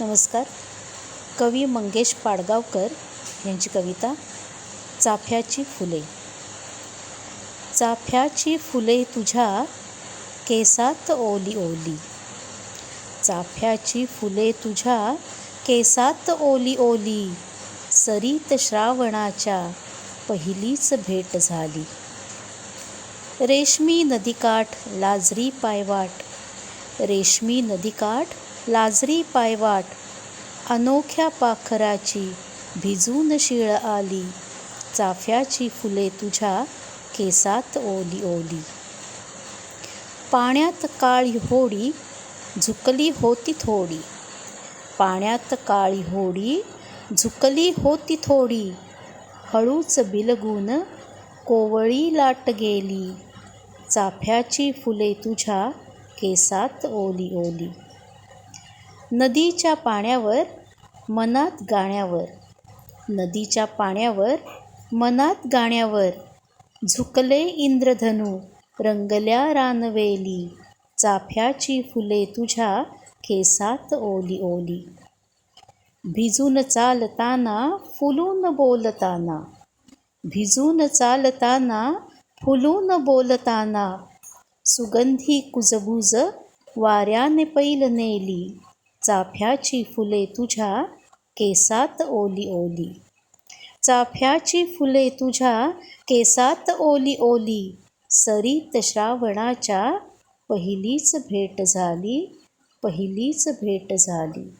नमस्कार. कवी मंगेश पाडगावकर यांची कविता चाफ्याची फुले. चाफ्याची फुले तुझ्या केसात ओली ओली. चाफ्याची फुले तुझ्या केसात ओली ओली. सरीत श्रावणाच्या पहिलीच भेट झाली. रेशमी नदीकाठ लाजरी पायवाट. रेशमी नदीकाठ लाजरी पायवाट अनोख्या पाखराची भिजून शिळ आली. चाफ्याची फुले तुझ्या केसात ओली ओली. पाण्यात काळी होडी झुकली होती थोडी. पाण्यात काळी होडी झुकली होती थोडी. हळूच बिलगून कोवळी लाट गेली. चाफ्याची फुले तुझ्या केसात ओली ओली. नदीच्या पाण्यावर मनात गाण्यावर. नदीच्या पाण्यावर मनात गाण्यावर. झुकले इंद्रधनू रंगल्या रानवेली. चाफ्याची फुले तुझ्या केसात ओली ओली. भिजून चालताना फुलून बोलताना. भिजून चालताना फुलून बोलताना. सुगंधी कुजबुज वाऱ्याने पैल नेली. चाफ्याची फुले तुझ्या केसात ओली ओली. चाफ्याची फुले तुझ्या केसात ओली ओली. सरीत श्रावणाच्या पहिलीच भेट झाली पहिलीच भेट झाली.